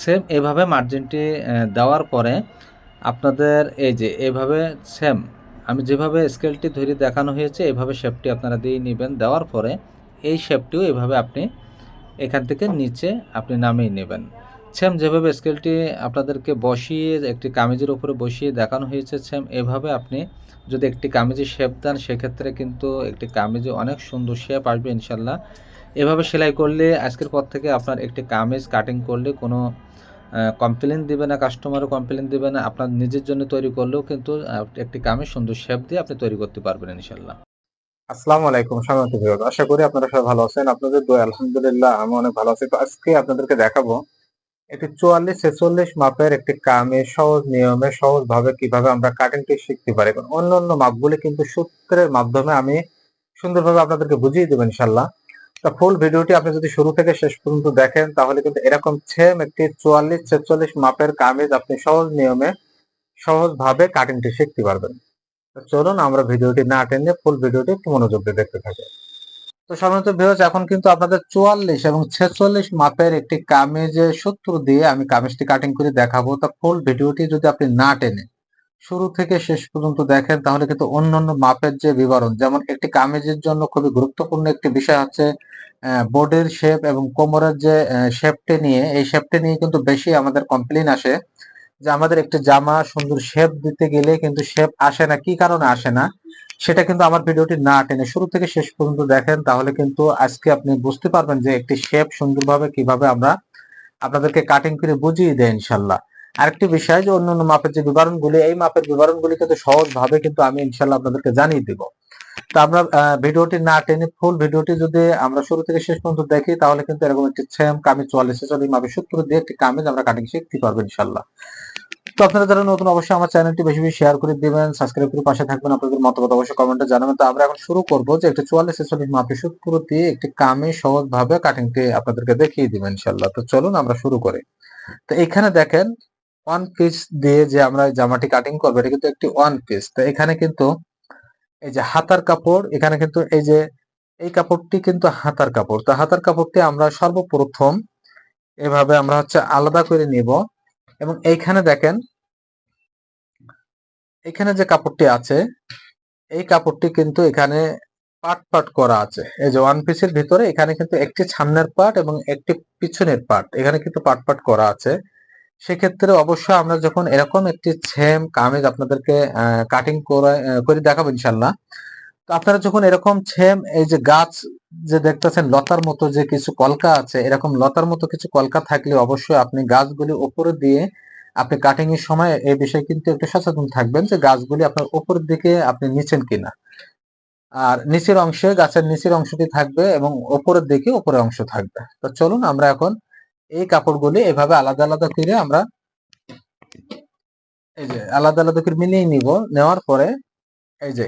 Same এভাবে মার্জিনটি দেওয়ার পরে আপনাদের এই যে এভাবে সেম আমি যেভাবে স্কেলটি ধরে দেখানো হয়েছে, এভাবে শেপটি আপনারা দিয়ে নেবেন। দেওয়ার পরে এই শেপটিও এভাবে আপনি এখান থেকে নিচে আপনি নামিয়ে নেবেন। সেম যেভাবে স্কেলটি আপনাদেরকে বসিয়ে একটি কামিজের উপরে বসিয়ে দেখানো হয়েছে সেম এভাবে আপনি যদি একটি কামিজে শেপ দেন, সেক্ষেত্রে কিন্তু একটি কামিজে অনেক সুন্দর শেপ আসবে ইনশাল্লাহ। এভাবে সেলাই করলে আজকের পর থেকে আপনার একটি কামিজ কাটিং করলে কোনো কমপ্লেন দিবে না কাস্টমারও কমপ্লেন দিবে না, আপনার নিজের জন্য তৈরি করলেও কিন্তু একটি কামিজ সুন্দর শেপ দিয়ে আপনি তৈরি করতে পারবেন ইনশাল্লাহ আসসালামু আলাইকুম, স্বাগত ভিউয়ার আশা করি আপনারা সবাই ভালো আছেন। আপনাদের দোয়া, আলহামদুলিল্লাহ, আমি অনেক ভালো আছি। তো আজকে আপনাদেরকে দেখাবো একটি চুয়াল্লিশ, ছেচল্লিশ মাপের একটি কামে সহজ নিয়মে সহজ ভাবে কীভাবে আমরা কাটিংটি শিখতে পারি। অন্য অন্য মাপগুলি কিন্তু সূত্রের মাধ্যমে আমি সুন্দরভাবে আপনাদেরকে বুঝিয়ে দেবো ইনশাল্লাহ তা ফুল ভিডিওটি আপনি যদি শুরু থেকে শেষ পর্যন্ত দেখেন, তাহলে কিন্তু এরকম সেম একটি চুয়াল্লিশ, ছেচল্লিশ মাপের কামিজ আপনি সহজ নিয়মে সহজ ভাবে কাটিংটি শিখতে পারবেন। চলুন আমরা ভিডিওটি না টেনে ফুল ভিডিওটি একটু মনোযোগ দিয়ে দেখতে থাকি। তো সাধারণত ভিউজ এখন কিন্তু আপনাদের চুয়াল্লিশ এবং ছেচল্লিশ মাপের একটি কামিজের সূত্র দিয়ে আমি কামিজটি কাটিং করে দেখাবো। তা ফুল ভিডিওটি যদি আপনি না টেনে শুরু থেকে শেষ পর্যন্ত দেখেন, তাহলে কিন্তু অন্যান্য মাপের যে বিবরণ, যেমন একটি কামিজের জন্য খুবই গুরুত্বপূর্ণ একটি বিষয় হচ্ছে বোর্ডের শেপ এবং কোমরের যে শেপটি নিয়ে, এই শেপটি নিয়ে কিন্তু বেশি আমাদের কমপ্লেন আসে। যে আমাদের একটি জামা সুন্দর শেপ দিতে গেলে কিন্তু শেপ আসে না, কি কারণে আসে না, সেটা কিন্তু আমার ভিডিওটি না টেনে। শুরু থেকে শেষ পর্যন্ত দেখেন, তাহলে কিন্তু আজকে আপনি বুঝতে পারবেন যে একটি শেপ সুন্দরভাবে কীভাবে আমরা আপনাদেরকে কাটিং করে বুঝিয়ে দেয় ইনশাল্লাহ আরেকটি বিষয় যে অন্যান্য মাপের যে বিবরণগুলি, এই মাপের বিবরণগুলি কিন্তু সহজভাবে কিন্তু আমি ইনশাল্লাহ আপনাদেরকে জানিয়ে দিব। তো আমরা ভিডিওটি না টেনে ফুল ভিডিওটি যদি আমরা শুরু থেকে শেষ পর্যন্ত দেখি, তাহলে কিন্তু এরকম একটি সেম কামিজ, চুয়াল্লিশ চল্লিশ মাপের সূত্র দিয়ে একটি কামিজ আমরা কাটিং শিখতে পারব ইনশাল্লাহ তো আপনারা যারা নতুন, অবশ্যই আমার চ্যানেলটি বেশি বেশি শেয়ার করে দিবেন সাবস্ক্রাইব করে পাশে থাকবেন, আপনাদের মতামত অবশ্যই কমেন্টে জানাবেন। তো আমরা এখন শুরু করব যে একটা চুয়াল্লিশ ছেচল্লিশ মাপের সূত্র দিয়ে একটি কামে সহজ ভাবে কাটিংটি আপনাদেরকে দেখিয়ে দিবেন ইনশাল্লাহ তো চলুন আমরা শুরু করি। তো এখানে দেখেন ওয়ান পিস দিয়ে যে আমরা জামাটি কাটিং করব, এটা কিন্তু একটি ওয়ান পিস তো এখানে কিন্তু এই যে হাতার কাপড়, এখানে কিন্তু এই যে, এই কাপড়টি কিন্তু হাতার কাপড়। তো হাতার কাপড়টি আমরা সর্বপ্রথম এভাবে আমরা হচ্ছে আলাদা করে নিব। এবং এইখানে দেখেন, এখানে যে কাপড়টি আছে, এই কাপড়টি কিন্তু এখানে পাট পাট করা আছে। এই যে ওয়ান পিসের ভিতরে এখানে কিন্তু একটি সামনের পার্ট এবং একটি পিছনের পার্ট এখানে কিন্তু পাট পাট করা আছে। সেক্ষেত্রে অবশ্যই আমরা যখন এরকম একটি সেম কামিজ আপনাদেরকে কাটিং করে দেখাবো ইনশাল্লাহ তো আপনারা যখন এরকম সেম এই যে গাছ যে দেখতেছেন, লতার মতো যে কিছু কলকা আছে, এরকম লতার মতো কিছু কলকা থাকলে অবশ্যই আপনি গাছগুলি উপরে দিয়ে আপনি কাটিং এর সময় এই বিষয়ে কিন্তু একটু সচেতন থাকবেন যে গাছগুলি আপনার উপরের দিকে আপনি নিচেন কিনা। আর নিচের অংশে, গাছের নিচের অংশটি থাকবে এবং উপরের দিকে উপরের অংশ থাকবে। তো চলুন আমরা এখন এই কাপড়গুলি এভাবে আলাদা আলাদা করে আমরা এই যে আলাদা আলাদা করে মিলিয়ে নিব। নেওয়ার পরে এই যে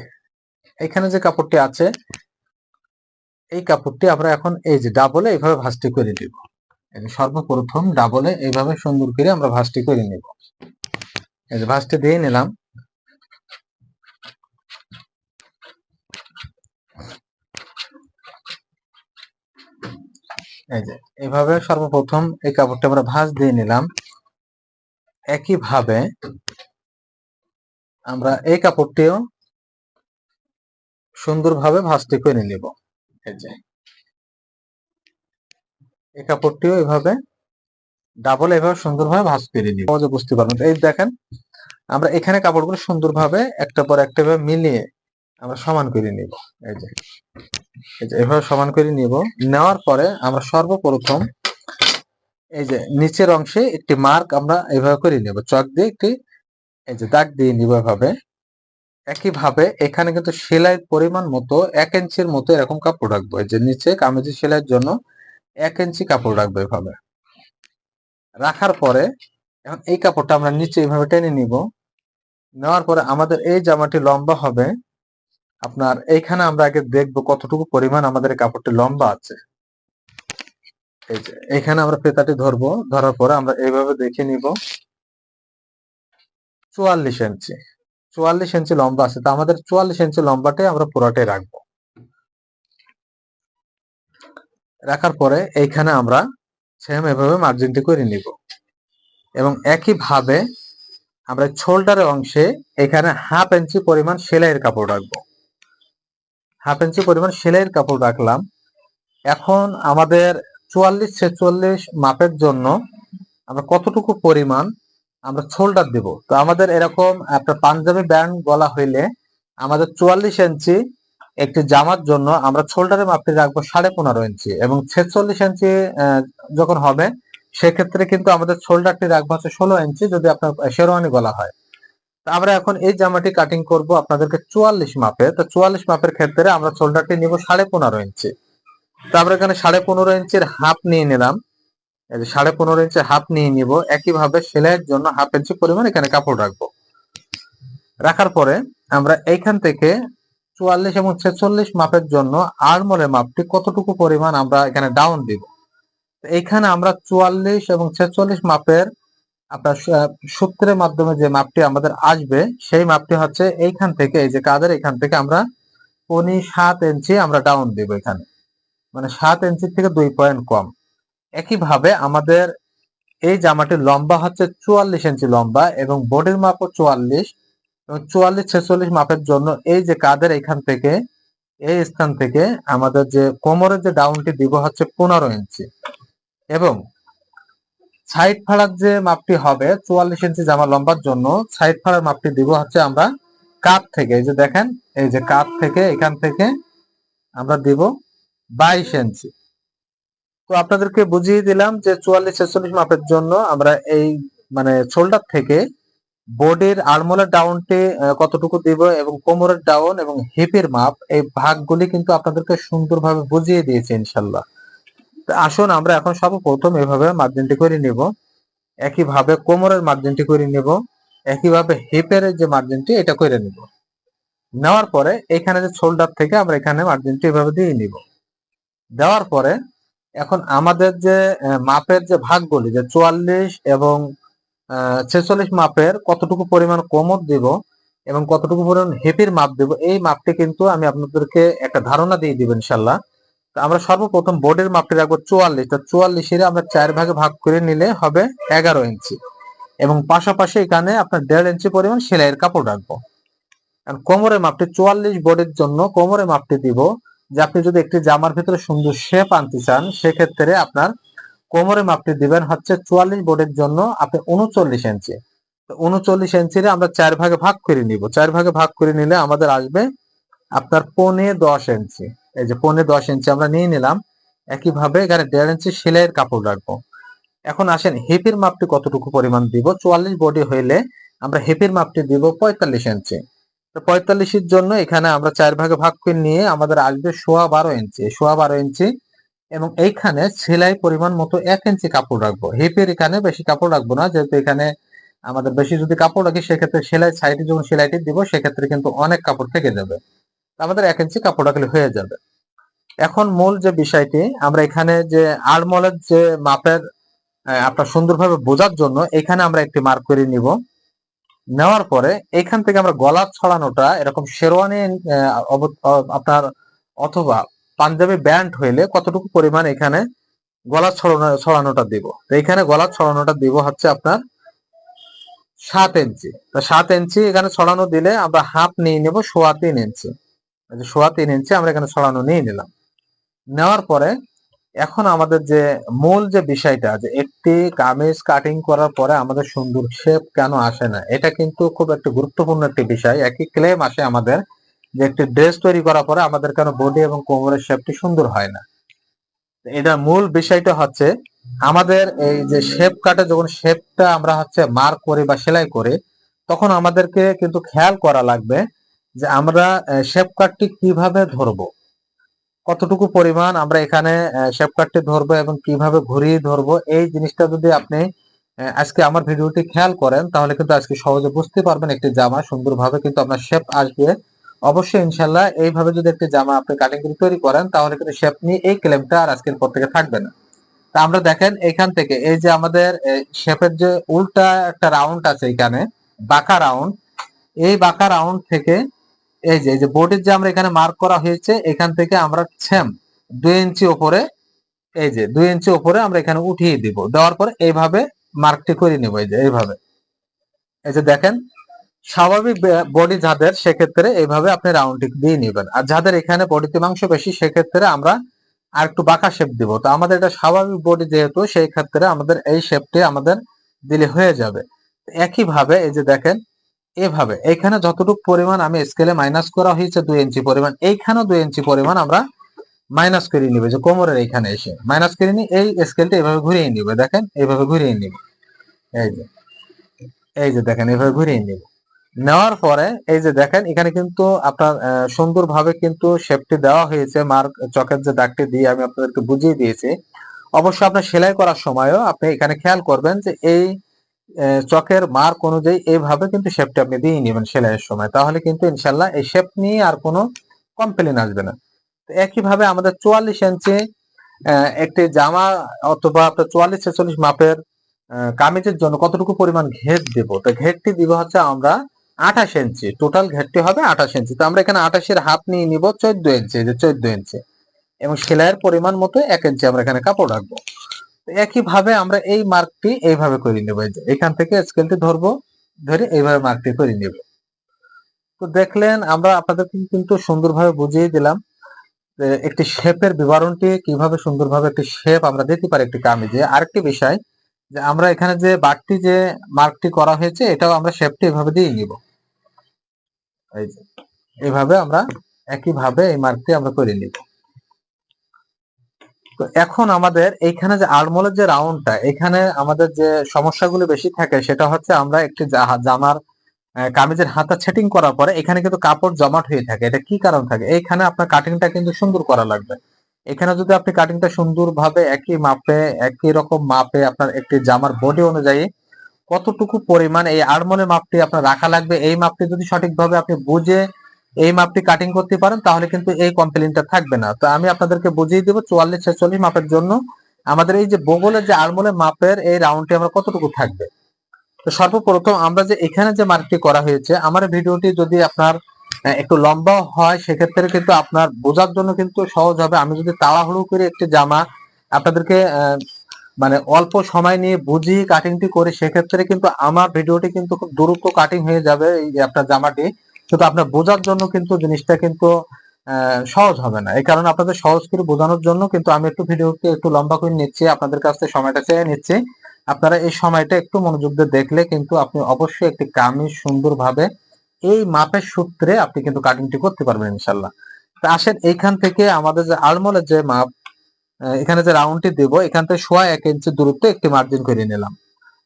এখানে যে কাপড়টি আছে, এই কাপড়টি আমরা এখন এই যে ডাবলে এইভাবে ভাঁজটি করে যে সর্বপ্রথম ডাবলে এইভাবে সুন্দর করে আমরা ভাঁজটি করে নিব। এই যে ভাঁজটি দিয়ে নিলাম। এই যে এইভাবে সর্বপ্রথম এই কাপড়টা আমরা ভাঁজ দিয়ে নিলাম। একইভাবে আমরা এই কাপড়টিও সুন্দরভাবে ভাঁজটি করে নিব। এই যে, এই কাপড়টিও এভাবে ডাবল এভাবে সুন্দরভাবে ভাঁজ করে নিব। সহজে বুঝতে পারবেন এই দেখেন, আমরা এখানে কাপড়গুলো সুন্দরভাবে একটা পর একটা মিলিয়ে আমরা সমান করে নিব। এই যে এভাবে সমান করে নিব। নেওয়ার পরে আমরা সর্বপ্রথম এই যে নিচের অংশে একটি মার্ক আমরা এভাবে করে নেব। চক দিয়ে একটি এই যে দাগ দিয়ে নিব এভাবে। একইভাবে এখানে কিন্তু সেলাইয়ের পরিমাণ মতো এক ইঞ্চির মতো এরকম কাপড় রাখব। এই যে নিচে কামিজের সেলাইয়ের জন্য এক ইঞ্চি কাপড় রাখব এভাবে। রাখার পরে এখন এই কাপড়টা আমরা নিচে এইভাবে টেনে নিব। নেওয়ার পরে আমাদের এই জামাটি লম্বা হবে। আপনার এইখানে আমরা আগে দেখব কতটুকু পরিমাণ আমাদের কাপড়টি লম্বা আছে। এই যে এখানে আমরা পেতাটি ধরবো, ধরার পরে আমরা এইভাবে দেখে নিব। চুয়াল্লিশ ইঞ্চি চুয়াল্লিশ ইঞ্চি লম্বা আছে। তো আমাদের চুয়াল্লিশ ইঞ্চি লম্বাটাই আমরা পুরাটাই রাখব। রাখার পরে এইখানে আমরা সেম এভাবে মার্জিনটি করে নিব। এবং একইভাবে আমরা শোল্ডারের অংশে এখানে হাফ ইঞ্চি পরিমাণ সেলাইয়ের কাপড় রাখব। হাফ ইঞ্চি পরিমাণ সেলাইয়ের কাপড় রাখলাম। এখন আমাদের চুয়াল্লিশ ছেচল্লিশ মাপের জন্য আমরা কতটুকু পরিমাণ আমরা শোল্ডার দেব? তো আমাদের এরকম একটা পাঞ্জাবি ব্যান্ড গলা হইলে আমাদের চুয়াল্লিশ ইঞ্চি একটি জামার জন্য আমরা শোল্ডারের মাপটি রাখব সাড়ে পনেরো ইঞ্চি এবং ছেচল্লিশ ইঞ্চি যখন হবে, সেক্ষেত্রে কিন্তু আমাদের শোল্ডারটি রাখব হচ্ছে ষোলো ইঞ্চি যদি আপনার শেরওয়ানি গলা হয়। আমরা এখন এই জামাটি কাটিং করব আপনাদেরকে চুয়াল্লিশ মাপে। তো চুয়াল্লিশ মাপের ক্ষেত্রে আমরা শোল্ডারটি নিব সাড়ে পনেরো ইঞ্চি। তো আমরা এখানে সাড়ে পনেরো ইঞ্চির হাফ নিয়ে নিলাম। সাড়ে পনেরো ইঞ্চি হাফ নিয়ে নিব। একইভাবে সেলাইয়ের জন্য হাফ ইঞ্চি পরিমাণ এখানে কাপড় রাখব। রাখার পরে আমরা এইখান থেকে চুয়াল্লিশ এবং ছেচল্লিশ মাপের জন্য আড়মোলের মাপটি কতটুকু পরিমাণ আমরা এখানে ডাউন দিব। এইখানে আমরা চুয়াল্লিশ এবং ছেচল্লিশ মাপের আপনার সূত্রের মাধ্যমে যে মাপটি আমাদের আসবে, সেই মাপটি হচ্ছে এইখান থেকে, এই যে কাদের এখান থেকে আমরা পনি সাত ইঞ্চি আমরা ডাউন দিব এখানে। মানে সাত ইঞ্চি থেকে দুই পয়েন্ট কম। একইভাবে আমাদের এই জামাটির লম্বা হচ্ছে চুয়াল্লিশ ইঞ্চি লম্বা এবং বডির মাপও চুয়াল্লিশ। এবং চুয়াল্লিশ, ছেচল্লিশ মাপের জন্য এই যে কাদের এখান থেকে, এই স্থান থেকে আমাদের যে কোমরের যে ডাউনটি দিব হচ্ছে পনেরো ইঞ্চি। এবং সাইড ফাড়ার যে মাপটি হবে, চুয়াল্লিশ ইঞ্চি জামা লম্বার জন্য সাইড ফাড়ার মাপটি দিব হচ্ছে আমরা কাপ থেকে। এই যে দেখেন, এই যে কাপ থেকে, এখান থেকে আমরা দিব বাইশ ইঞ্চি। তো আপনাদেরকে বুঝিয়ে দিলাম যে চুয়াল্লিশ, ছেচল্লিশ মাপের জন্য আমরা এই মানে শোল্ডার থেকে বডির আলমোলের ডাউনটি কতটুকু দিব এবং কোমরের ডাউন এবং হিপের মাপ, এই ভাগগুলি কিন্তু আপনাদেরকে সুন্দরভাবে বুঝিয়ে দিয়েছে ইনশাল্লাহ। আসুন, আমরা এখন সর্বপ্রথম এভাবে মার্জিনটি করে নিব। একইভাবে কোমরের মার্জিনটি করে নিব। একইভাবে হিপের যে মার্জিনটি এটা করে নিব। নেওয়ার পরে এখানে যে শোল্ডার থেকে আমরা এখানে মার্জিনটি এভাবে দিয়ে নিব। দেওয়ার পরে এখন আমাদের যে মাপের যে ভাগগুলি, যে চুয়াল্লিশ এবং ছেচল্লিশ মাপের কতটুকু পরিমাণ কোমর দিব এবং কতটুকু পরিমাণ হেপির মাপ দেব, এই মাপটি কিন্তু আমি আপনাদেরকে একটা ধারণা দিয়ে দিব ইনশাল্লাহ আমরা সর্বপ্রথম বোর্ডের মাপটি রাখব চুয়াল্লিশ। তো চুয়াল্লিশের আমরা চার ভাগে ভাগ করে নিলে হবে এগারো ইঞ্চি। এবং পাশাপাশি এখানে আপনার দেড় ইঞ্চি পরিমাণ সেলাইয়ের কাপড় রাখব। কোমরের মাপটি চুয়াল্লিশ বোর্ডের জন্য কোমরের মাপটি দিব যে আপনি যদি একটি জামার ভিতরে সুন্দর শেপ আনতে চান, সেক্ষেত্রে আপনার কোমরের মাপটি দিবেন হচ্ছে চুয়াল্লিশ বোর্ডের জন্য আপনি উনচল্লিশ ইঞ্চি। তো উনচল্লিশ ইঞ্চিরে আমরা চার ভাগে ভাগ করে নিব। চার ভাগে ভাগ করে নিলে আমাদের আসবে আপনার পৌনে দশ ইঞ্চি। এই যে পৌনে দশ ইঞ্চি আমরা নিয়ে নিলাম। একইভাবে এখানে দেড় ইঞ্চি সেলাইয়ের কাপড় রাখব। এখন আসেন হেপির মাপটি কতটুকু পরিমাণ দিব? চুয়াল্লিশ বডি হইলে আমরা হেপির মাপটি দিব পঁয়তাল্লিশ ইঞ্চি। তো পঁয়তাল্লিশের জন্য এখানে আমরা চার ভাগে ভাগ করে নিয়ে আমাদের আসবে সোয়া বারো ইঞ্চি, সোয়া বারো ইঞ্চি এবং এইখানে সেলাই পরিমাণ মতো এক ইঞ্চি কাপড় রাখব। হিপের এখানে বেশি কাপড় রাখব না, যেহেতু এখানে আমাদের বেশি যদি কাপড় রাখি, সেক্ষেত্রে সেলাই সাইডে যখন সেলাইটি দিব, সেক্ষেত্রে কিন্তু অনেক কাপড় থেকে যাবে। আমাদের এক ইঞ্চি কাপড় রাখলে হয়ে যাবে। এখন মূল যে বিষয়টি, আমরা এখানে যে আড়মলের যে মাপের আপনার সুন্দরভাবে বোঝার জন্য এখানে আমরা একটি মার্ক করে নিব। নেওয়ার পরে এখান থেকে আমরা গলা ছড়ানোটা এরকম শেরওয়ানি আপনার অথবা পাঞ্জাবি ব্যান্ড হইলে কতটুকু পরিমাণ এখানে গলা ছড়ানো, ছড়ানোটা দিব? তো এখানে গলা ছড়ানোটা দিব হচ্ছে আপনার সাত ইঞ্চি। তো সাত ইঞ্চি এখানে ছড়ানো দিলে আমরা হাফ নিয়ে নেব, সোয়া তিন ইঞ্চি। সোয়া তিন ইঞ্চি আমরা এখানে ছড়ানো নিয়ে নিলাম। নেওয়ার পরে এখন আমাদের যে মূল যে বিষয়টা, যে একটি কামিজ কাটিং করার পরে আমাদের সুন্দর শেপ কেন আসে না, এটা কিন্তু খুব একটা গুরুত্বপূর্ণ একটি বিষয়। একই ক্লেম আসে আমাদের যে একটি ড্রেস তৈরি করার পরে আমাদের কেন বডি এবং কোমরের শেপটি সুন্দর হয় না। এটা মূল বিষয়টা হচ্ছে আমাদের এই যে শেপ কাটে যখন শেপটা আমরা হচ্ছে মার্ক করি বা সেলাই করি, তখন আমাদেরকে কিন্তু খেয়াল করা লাগবে যে আমরা শেপ কাটটি কীভাবে ধরবো। কতটুকু পরিমাণ আমরা এখানে শেপ কাটটি ধরবো এবং কীভাবে ঘুরিয়ে ধরবো, এই জিনিসটা যদি আপনি আজকে আমার ভিডিওটি খেয়াল করেন, তাহলে কিন্তু আজকে সহজে বুঝতে পারবেন একটি জামা, সুন্দরভাবে কিন্তু আপনার শেপ আসবে। অবশ্যই ইনশাল্লাহ এইভাবে যদি একটি জামা আপনি কাটিং করে তৈরি করেন, তাহলে কিন্তু শেপ নিয়ে এই ক্লেমটা আর আজকের পর থেকে থাকবে না। তা আমরা দেখেন এখান থেকে, এই যে আমাদের শেপের যে উল্টা একটা রাউন্ড আছে এখানে, বাঁকা রাউন্ড এই বাঁকা রাউন্ড থেকে এই যে এই যে বোর্ডের যে আমরা এখানে মার্ক করা হয়েছে, এখান থেকে আমরা সেম দুই ইঞ্চি ওপরে, এই যে দুই ইঞ্চি ওপরে আমরা এখানে উঠিয়ে দিব। দেওয়ার পরে এইভাবে মার্কটি করে নেব, এই যে এইভাবে। এই যে দেখেন, স্বাভাবিক বডি যাদের, সেক্ষেত্রে এইভাবে আপনি রাউন্ডটি দিয়ে নেবেন। আর যাদের এখানে বডিতে মাংস বেশি, সেক্ষেত্রে আমরা আর একটু বাঁকা শেপ দিব। তো আমাদের এটা স্বাভাবিক বডি যেহেতু, সেই ক্ষেত্রে আমাদের এই শেপটি আমাদের দিলে হয়ে যাবে। একই ভাবে এই যে দেখেন এভাবে। এখানে যতটুকু পরিমাণ আমি স্কেলে মাইনাস করা হয়েছে দুই ইঞ্চি পরিমাণ, এইখানেও দুই ইঞ্চি পরিমাণ আমরা মাইনাস করে নিবে। যে কোমরের এইখানে এসে মাইনাস করে নি এই স্কেলটা এভাবে ঘুরিয়ে নিবে। দেখেন এইভাবে ঘুরিয়ে নিবে। এই যে এই যে দেখেন এইভাবে ঘুরিয়ে নিবে। নেওয়ার পরে এই যে দেখেন, এখানে কিন্তু আপনার সুন্দরভাবে কিন্তু শেপটি দেওয়া হয়েছে। মার্ক চকের যে দাগটি দিয়ে আমি আপনাদেরকে বুঝিয়ে দিয়েছি। অবশ্য আপনার সেলাই করার সময়ও আপনি এখানে খেয়াল করবেন যে এই চকের মার্ক অনুযায়ী এইভাবে কিন্তু শেপটি আপনি দিয়ে নেবেন সেলাইয়ের সময়। তাহলে কিন্তু ইনশাল্লাহ এই শেপ নিয়ে আর কোনো কমপ্লেন আসবে না। তো একইভাবে আমাদের চুয়াল্লিশ ইঞ্চি একটি জামা অথবা আপনার চুয়াল্লিশ ছেচল্লিশ মাপের কামিজের জন্য কতটুকু পরিমাণ ঘের দেব? তো ঘেরটি দিব হচ্ছে আমরা আঠাশ ইঞ্চি। টোটাল ঘেরটি হবে আঠাশ ইঞ্চি। তো আমরা এখানে আঠাশের হাফ নিয়ে নিব চোদ্দ ইঞ্চি যে চোদ্দ ইঞ্চি। এবং সেলাইয়ের পরিমাণ মতো এক ইঞ্চি আমরা এখানে কাপড় রাখব। একইভাবে আমরা এই মার্কটি এইভাবে করে নেব। এখান থেকে স্কেলটি ধরবো, ধরে এইভাবে মার্কটি করে নেব। তো দেখলেন আমরা আপনাদেরকে কিন্তু সুন্দরভাবে বুঝিয়ে দিলাম একটি শেপের বিবরণটি কীভাবে সুন্দরভাবে একটি শেপ আমরা দিতে পারি একটি কামিজে। আরেকটি বিষয় যে আমরা এখানে যে বাড়তি যে মার্কটি করা হয়েছে, এটাও আমরা শেপটি এভাবে দিয়ে নিব। এই যে, এইভাবে আমরা একইভাবে এই মার্কটি আমরা করে নিব। এখন আমাদের এইখানে যে আড়মোলের যে রাউন্ডটা, এখানে আমাদের যে সমস্যাগুলো বেশি থাকে সেটা হচ্ছে আমরা একটি জামার কামিজের হাতা সেটিং করার পরে এখানে কিন্তু কাপড় জমাট হয়ে থাকে। এটা কি কারণ থাকে? এইখানে আপনার কাটিংটা কিন্তু সুন্দর করা লাগবে। এখানে যদি আপনি কাটিংটা সুন্দরভাবে একই মাপে, একই রকম মাপে আপনার একটি জামার বডি অনুযায়ী কতটুকু পরিমাণ এই আড়মোলের মাপটি আপনার রাখা লাগবে, এই মাপটি যদি সঠিকভাবে আপনি বুঝে এই মাপটি কাটিং করতে পারেন, তাহলে কিন্তু এই কমপ্লেনটা থাকবে না। তো আমি আপনাদেরকে বুঝিয়ে দেবো চুয়াল্লিশ, ছেচল্লিশ মাপের জন্য। আমাদের এই যে বগলের যে আড়মোলের মাপের এই রাউন্ডটি আমরা কতটুকু থাকবে? তো সর্বপ্রথম আমরা যে এখানে যে মার্কটি করা হয়েছে, আমার ভিডিওটি যদি আপনার একটু লম্বা হয়, সেক্ষেত্রে কিন্তু আপনার বোঝার জন্য কিন্তু সহজ হবে। আমি যদি তাড়াহুড়ো করে একটি জামা আপনাদেরকে মানে অল্প সময় নিয়ে বুঝিয়ে কাটিংটি করে, সেক্ষেত্রে কিন্তু আমার ভিডিওটি কিন্তু খুব দ্রুত কাটিং হয়ে যাবে এই আপনার জামাটি। কিন্তু আপনার বোঝার জন্য কিন্তু জিনিসটা কিন্তু সহজ হবে না। এই কারণে আপনাদের সহজ করে বোঝানোর জন্য কিন্তু আমি একটু ভিডিওকে একটু লম্বা করে নিচ্ছি, আপনাদের কাছ থেকে সময়টা চেয়ে নিচ্ছি। আপনারা এই সময়টা একটু মনোযোগ দিয়ে দেখলে কিন্তু আপনি অবশ্যই একটি কামিজ সুন্দরভাবে এই মাপের সূত্রে আপনি কিন্তু কাটিংটি করতে পারবেন ইনশাল্লাহ তো আসেন এইখান থেকে আমাদের যে আলমোলের যে মাপ এখানে যে রাউন্ডটি দেব, এখান থেকে সোয়া এক ইঞ্চি দূরত্বে একটি মার্জিন করে নিলাম।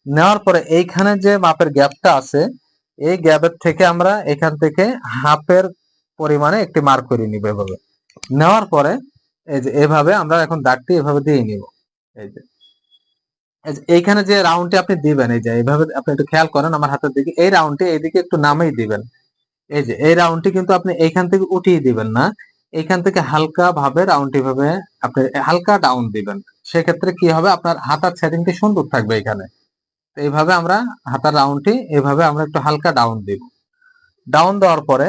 নেওয়ার পরে এইখানে যে মাপের গ্যাপটা আছে এই গ্যাপের থেকে আমরা এখান থেকে হাফের পরিমাণে একটি মার্ক করে নিব এভাবে। নেওয়ার পরে এই যে এভাবে আমরা এখন দাগটি এভাবে দিয়ে নিব। এই যে। এইখানে যে রাউন্ডটি আপনি দিবেন, এই যে এইভাবে আপনি একটু খেয়াল করেন আমার হাতের দিকে, এই রাউন্ডটি এইদিকে একটু নামেই দিবেন। এই যে, এই রাউন্ডটি কিন্তু আপনি এইখান থেকে উঠিয়ে দিবেন না। এইখান থেকে হালকা ভাবে রাউন্ডটি ভাবে আপনি হালকা ডাউন দিবেন। সেক্ষেত্রে কি হবে? আপনার হাতার সেটিংটি সুন্দর থাকবে এখানে। এইভাবে আমরা হাতার রাউন্ডটি এইভাবে আমরা একটু হালকা ডাউন দিব। ডাউন দেওয়ার পরে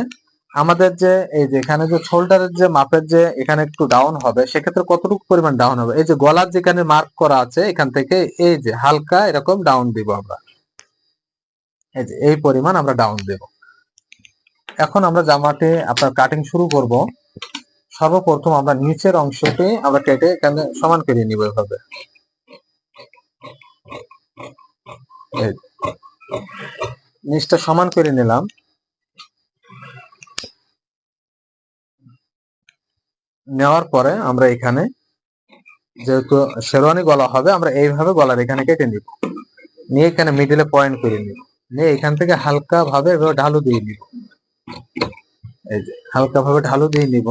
আমাদের যে, এই যে এখানে যে শোল্ডারের যে মাপের যে এখানে একটু ডাউন হবে, সেক্ষেত্রে কতটুকু পরিমাণ ডাউন হবে? এই যে গলার যেখানে মার্ক করা আছে, এখান থেকে এই যে হালকা এরকম ডাউন দিব আমরা। এই যে এই পরিমাণ আমরা ডাউন দেব। এখন আমরা জামাটি, আপনার কাটিং শুরু করব। সর্বপ্রথম আমরা নিচের অংশটি আমরা কেটে এখানে সমান করে নিব এভাবে এই যে। নিচটা সমান করে নিলাম। নেওয়ার পরে আমরা এখানে যেহেতু শেরওয়ানি গলা হবে, আমরা এইভাবে গলার এখানে কেটে নিব। নিয়ে এখানে মিডিলে পয়েন্ট করে নিব। নিয়ে এখান থেকে হালকা ভাবে ঢালু দিয়ে নিব। এই যে হালকা ভাবে ঢালু দিয়ে নিব।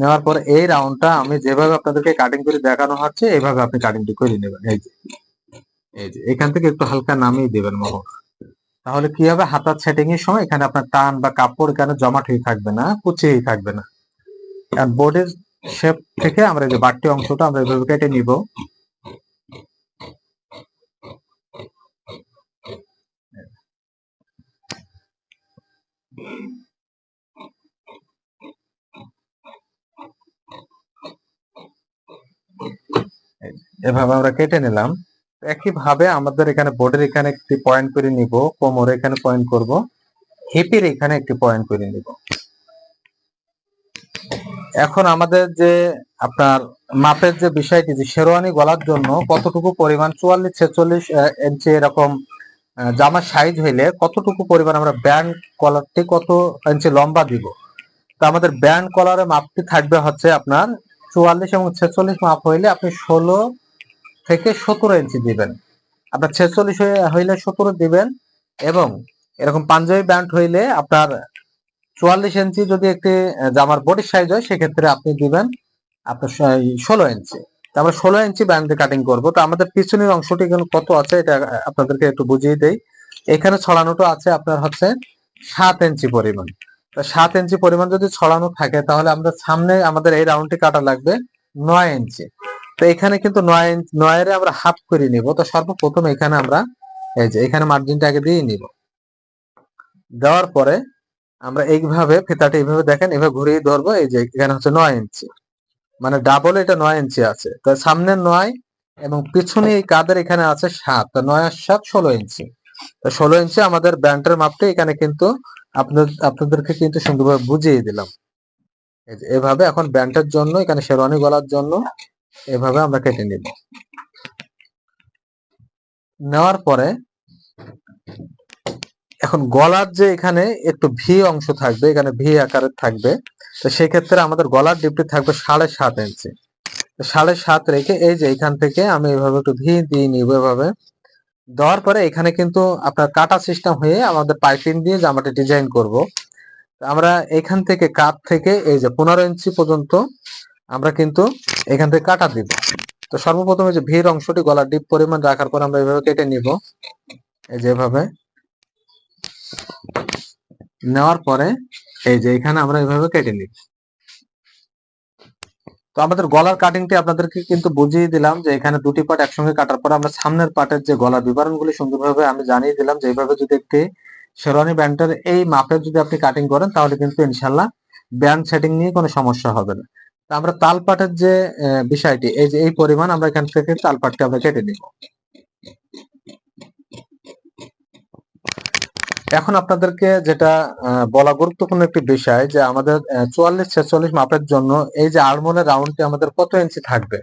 নেওয়ার পরে এই রাউন্ডটা আমি যেভাবে আপনাদেরকে কাটিং করে দেখানো হচ্ছে, এইভাবে আপনি কাটিংটি করে নেবেন। এই যে এই যে, এখান থেকে একটু হালকা নামিয়ে দিবেন মোহর। তাহলে কি হবে? হাতার সেটিং এর সময় এখানে আপনার টান বা কাপড় এখানে জমাট হয়ে থাকবে না, কুচিয়েই থাকবে না। আর বোর্ডের শেপ থেকে আমরা যে বাড়তি অংশটা আমরা এভাবে কেটে নিব। এভাবে আমরা কেটে নিলাম। একইভাবে আমাদের এখানে বোর্ডের এখানে একটি পয়েন্ট করে নিব, কোমরে এখানে পয়েন্ট করব, হিপের এখানে একটি পয়েন্ট করে নিব। এখন আমাদের যে আপনার মাপের যে বিষয়টি, যে শেরওয়ানি গলার জন্য কতটুকু পরিমাণ চুয়াল্লিশ, ছেচল্লিশ ইঞ্চি এরকম জামার সাইজ হইলে কতটুকু পরিমাণ আমরা ব্যান্ড কলারটি কত ইঞ্চি লম্বা দিব? তা আমাদের ব্যান্ড কলারের মাপটি থাকবে হচ্ছে আপনার চুয়াল্লিশ এবং ছেচল্লিশ মাপ হইলে আপনি ষোলো থেকে সতেরো ইঞ্চি দিবেন। আপনার ছেচল্লিশ হইলে সতেরো দিবেন এবং এরকম পাঞ্জাবি ব্যান্ড হইলে আপনার চুয়াল্লিশ ইঞ্চি যদি একটি জামার বডির সাইজ হয়, সেক্ষেত্রে আপনি দিবেন আপনার ষোলো ইঞ্চি তো আমরা ষোলো ইঞ্চি ব্যান্ড কাটিং করব। তো আমাদের পিছনের অংশটি কত আছে এটা আপনাদেরকে একটু বুঝিয়ে দেই। এখানে ছড়ানোটা আছে আপনার হচ্ছে সাত ইঞ্চি পরিমাণ। সাত ইঞ্চি পরিমাণ যদি ছড়ানো থাকে, তাহলে আমরা সামনে আমাদের এই রাউন্ডটি কাটা লাগবে নয় ইঞ্চি তো এখানে কিন্তু নয় নয়ের আমরা হাফ করে নিব। তো সর্বপ্রথম এখানে আমরা এই যে, এখানে মার্জিনটা আগে দিয়ে নিব। দেওয়ার পরে আমরা এইভাবে ফিতাটা এইভাবে দেখেন এভাবে ঘুরিয়ে ধরবো। এই যে, এখানে হচ্ছে নয় ইঞ্চি মানে ডাবল এটা নয় ইঞ্চি আছে। তো সামনে নয় এবং পিছনে এই কাদের এখানে আছে সাত। নয় আর সাত ষোলো ইঞ্চি ষোলো ইঞ্চি আমাদের ব্যান্ডের মাপটা এখানে কিন্তু আপনাদের, আপনাদেরকে কিন্তু সুন্দরভাবে বুঝিয়ে দিলাম। এভাবে এখন ব্যান্ডের জন্য, এখানে শেরওয়ানি গলার জন্য এভাবে আমরা কেটে নিব। নেওয়ার পরে এখন গলার যে এখানে একটু ভি অংশ থাকবে, এখানে ভি আকারের থাকবে, তো সেক্ষেত্রে আমাদের গলার ডিপটি থাকবে সাড়ে সাত ইঞ্চি সাড়ে সাত রেখে এই যে এখান থেকে আমি এভাবে একটু ভি দিয়ে নিব এভাবে। দেওয়ার পরে এখানে কিন্তু আপনার কাটা সিস্টেম হয়ে আমাদের পাইপিং দিয়ে জামাটা ডিজাইন করব। আমরা এখান থেকে কাপ থেকে এই যে পনেরো ইঞ্চি পর্যন্ত আমরা কিন্তু এখান থেকে কাটা দিব। তো সর্বপ্রথম যে ভির অংশটি গলার ডিপ পরিমাণ রাখার পর আমরা এভাবে কেটে নিব। এই যে এভাবে। নেওয়ার পরে এই যে এখানে আমরা এভাবে কেটে নিব। তো আমাদের গলার কাটিংটি আপনাদেরকে কিন্তু বুঝিয়ে দিলাম যে এখানে দুটি পার্ট একসঙ্গে কাটার পর আমরা সামনের পার্টের যে গলার বিবরণগুলি সুন্দরভাবে আমি জানিয়ে দিলাম যে এইভাবে যদি একটি শেরওয়ানি ব্যান্ডের এই মাপের যদি আপনি কাটিং করেন, তাহলে কিন্তু ইনশাল্লাহ ব্যান্ড সেটিং নিয়ে কোনো সমস্যা হবে না। আমরা তাল পাটের যে বিষয়টি, এই যে, এই পরিমাণ আমরা এখান থেকে তাল পাটটি আমরা কেটে নিব। এখন আপনাদেরকে যেটা বলা গুরুত্বপূর্ণ একটি বিষয় যে আমাদের চুয়াল্লিশ ছেচল্লিশ মাপের জন্য এই যে আর্মোলের রাউন্ডটি আমাদের কত ইঞ্চি থাকবে?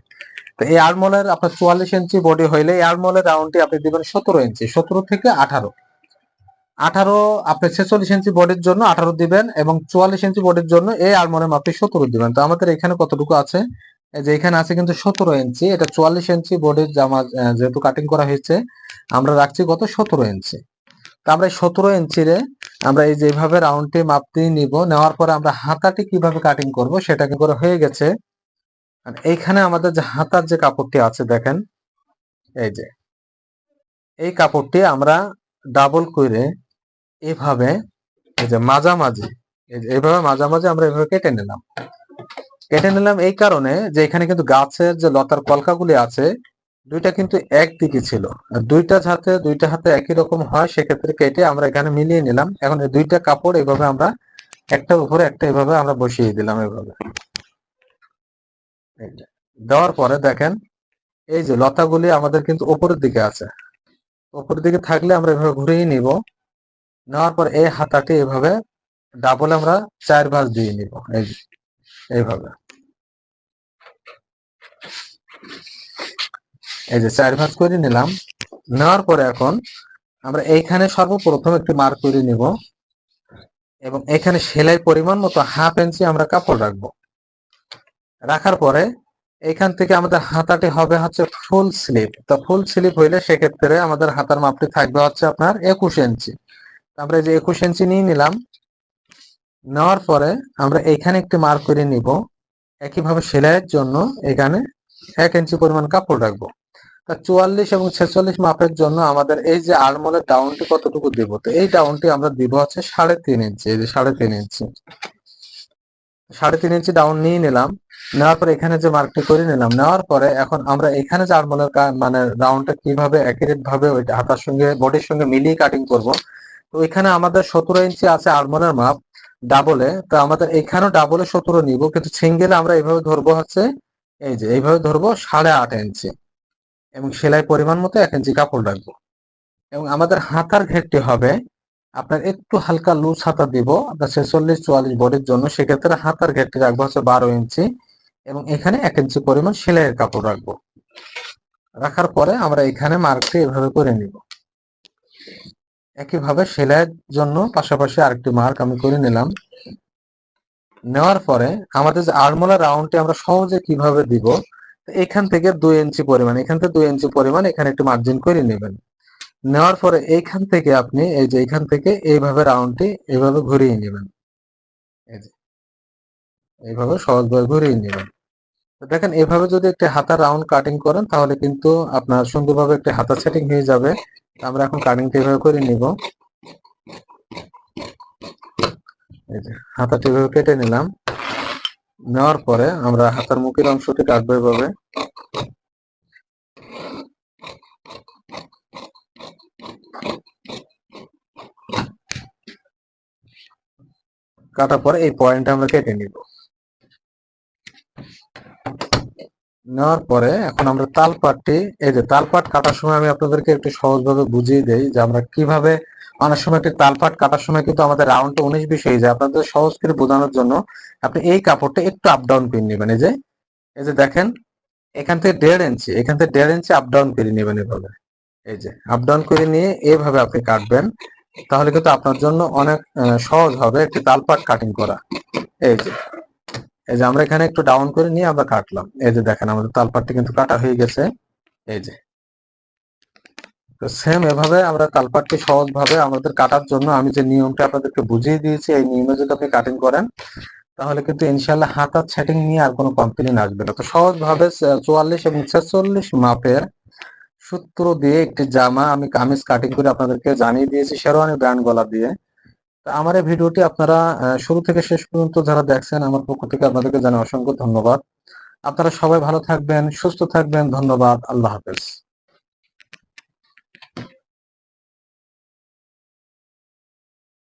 তো এই আর্মোলের আপনার চুয়াল্লিশ ইঞ্চি বডি হইলে এই আর্মোলের রাউন্ডটি আপনি দিবেন সতেরো ইঞ্চি, সতেরো থেকে আঠারো। আঠারো, আপনি ছেচল্লিশ ইঞ্চি বডির জন্য আঠারো দিবেন এবং চুয়াল্লিশ ইঞ্চি বডির জন্য এই আর্মোলের মাপটি সতেরো দিবেন। তো আমাদের এখানে কতটুকু আছে? যে এখানে আছে কিন্তু সতেরো ইঞ্চি, এটা চুয়াল্লিশ ইঞ্চি বডির জামা যেহেতু কাটিং করা হয়েছে, আমরা রাখছি কত সতেরো ইঞ্চি। আমরা এই সতেরো ইঞ্চিরে আমরা এই যেভাবে রাউন্ডটি মাপটি নিব, নেওয়ার পরে আমরা হাতাটি কীভাবে কাটিং করব সেটা কি করে হয়ে গেছে। এইখানে আমাদের যে হাতার যে কাপড়টি আছে দেখেন, এই যে। এই কাপড়টি আমরা ডাবল করে এভাবে, এই যে মাঝামাঝি, এই এইভাবে মাঝামাঝি আমরা এভাবে কেটে নিলাম। কেটে নিলাম এই কারণে যে এখানে কিন্তু গাছের যে লতার কলকাগুলি আছে দুইটা কিন্তু একদিকে ছিল। আর দুইটা হাতে দুইটা হাতে একই রকম হয়, সেক্ষেত্রে কেটে আমরা এখানে মিলিয়ে নিলাম। এখন এই দুইটা কাপড় এভাবে আমরা একটা উপরে, একটা এভাবে আমরা বসিয়ে দিলাম এভাবে। দেওয়ার পরে দেখেন, এই যে লতাগুলি আমাদের কিন্তু উপরের দিকে আছে। উপরের দিকে থাকলে আমরা এভাবে ঘুরিয়ে নিব। নেওয়ার পর এই হাতাটি এভাবে ডাবল আমরা চার ভাঁজ দিয়ে নিব। এই এইভাবে। এই যে চার ভাঁজ করে নিলাম, নেওয়ার পরে এখন আমরা এইখানে সর্বপ্রথম একটি মার্ক করে নিব এবং এখানে সেলাই পরিমাণ মতো হাফ ইঞ্চি আমরা কাপড় রাখব। রাখার পরে এখান থেকে আমাদের হাতাটি হবে হচ্ছে ফুল স্লিপ তো ফুল স্লিপ হইলে সেক্ষেত্রে আমাদের হাতার মাপটি থাকবে হচ্ছে আপনার একুশ ইঞ্চি আমরা এই যে একুশ ইঞ্চি নিয়ে নিলাম। নেওয়ার পরে আমরা এখানে একটি মার্ক করে নিব। একইভাবে সেলাইয়ের জন্য এখানে এক ইঞ্চি পরিমাণ কাপড় রাখব। চুয়াল্লিশ এবং ছেচল্লিশ মাপের জন্য আমাদের এই যে আর্মলের ডাউনটি কতটুকু দিব? তো এই ডাউনটি আমরা দিব হচ্ছে সাড়ে তিন ইঞ্চি, এই যে সাড়ে তিন ইঞ্চি। সাড়ে তিন ইঞ্চি ডাউন নিয়ে নিলাম, নেওয়ার পরে এখানে যে মার্কটি করে নিলাম, নেওয়ার পরে এখন আমরা এখানে যে আর্মলের মানে রাউন্ডটা কীভাবে অ্যাকুরেট ভাবে ওই হাতার সঙ্গে বডির সঙ্গে মিলিয়ে কাটিং করব, তো এখানে আমাদের সতেরো ইঞ্চি আছে আর্মলের মাপ ডাবলে তো আমাদের এখানেও ডাবলে সতেরো নিব, কিন্তু সিঙ্গেলে আমরা এইভাবে ধরবো হচ্ছে, এই যে এইভাবে ধরবো সাড়ে আট ইঞ্চি। এবং সেলাই পরিমাণ মতো এক ইঞ্চি কাপড় রাখব। এবং আমাদের হাতার ঘেরটি হবে, আপনার একটু হালকা লুজ হাতা দিব, আপনার ছেচল্লিশ চুয়াল্লিশ বডির জন্য, সেক্ষেত্রে হাতার ঘেরটি রাখব হচ্ছে বারো ইঞ্চি এবং এখানে এক ইঞ্চি পরিমাণ সেলাইয়ের কাপড় রাখব। রাখার পরে আমরা এখানে মার্কটি এভাবে করে নিব। একইভাবে সেলাইয়ের জন্য পাশাপাশি আরেকটি মার্ক আমি করে নিলাম। নেওয়ার পরে আমাদের যে আড়মোলা রাউন্ডটি আমরা সহজে কীভাবে দিব এখান থেকে দুই ইঞ্চি পরিমাণ, এখান থেকে দুই ইঞ্চি পরিমাণ এখানে একটু মার্জিন করে নেবেন। নেওয়ার পরে এইখান থেকে আপনি এই যে এইখান থেকে এইভাবে রাউন্ডটি এইভাবে ঘুরিয়ে নেবেন। এইভাবে সহজভাবে ঘুরিয়ে নেবেন। দেখেন, এভাবে যদি একটি হাতা রাউন্ড কাটিং করেন, তাহলে কিন্তু আপনার সুন্দরভাবে একটি হাতা সেটিং হয়ে যাবে। আমরা এখন কাটিংটা এভাবে করে নিব। হাতাটি এভাবে কেটে নিলাম। নেওয়ার পরে আমরা হাতের মুখের অংশটি কাটবো এভাবে। কাটার পরে এই পয়েন্ট আমরা কেটে নিব। নেওয়ার পরে এখন আমরা তালপাটটি, এই যে তালপাট কাটার সময় আমি আপনাদেরকে একটু সহজভাবে বুঝিয়ে দেই যে আমরা কীভাবে অনেক সময় একটি তালপাট কাটার সময় কিন্তু আমাদের রাউন্ডটা উনিশ বিশ হয়ে যায়। আপনাদের সহজ করে বোঝানোর জন্য আপনি এই কাপড়টা একটু আপ ডাউন করে নেবেন। এই যে এই যে দেখেন, এখান থেকে দেড় ইঞ্চি এখান থেকে দেড় ইঞ্চি আপ ডাউন করে নেবেন এভাবে। এই যে আপ ডাউন করে নিয়ে এইভাবে আপনি কাটবেন, তাহলে কিন্তু আপনার জন্য অনেক সহজ হবে একটি তালপাট কাটিং করা। এই যে এই যে আমরা এখানে একটু ডাউন করে নিয়ে আমরা কাটলাম। এই যে দেখেন আমাদের তালপাটটি কিন্তু কাটা হয়ে গেছে। এই যে। তো সেম এভাবে আমরা তালপাটটি সহজ ভাবে আমাদের কাটার জন্য আমি যে নিয়মটা আপনাদেরকে বুঝিয়ে দিয়েছি, এই নিয়মে যদি আপনি কাটিং করেন, তাহলে কিন্তু ইনশাল্লাহ হাতার সেটিং নিয়ে আর কোনো কমপ্লেন আসবে না। তো সহজ ভাবে চুয়াল্লিশ এবং ছেচল্লিশ মাপের সূত্র দিয়ে একটি জামা আমি কামিজ কাটিং করে আপনাদেরকে জানিয়ে দিয়েছি, শেরওয়ানি ব্র্যান্ড গলা দিয়ে। আমার এই ভিডিওটি আপনারা শুরু থেকে শেষ পর্যন্ত যারা দেখছেন আমার পক্ষ থেকে আপনাদেরকে জানাই অসংখ্য ধন্যবাদ। আপনারা সবাই ভালো থাকবেন, সুস্থ থাকবেন, ধন্যবাদ, আল্লাহ হাফেজ।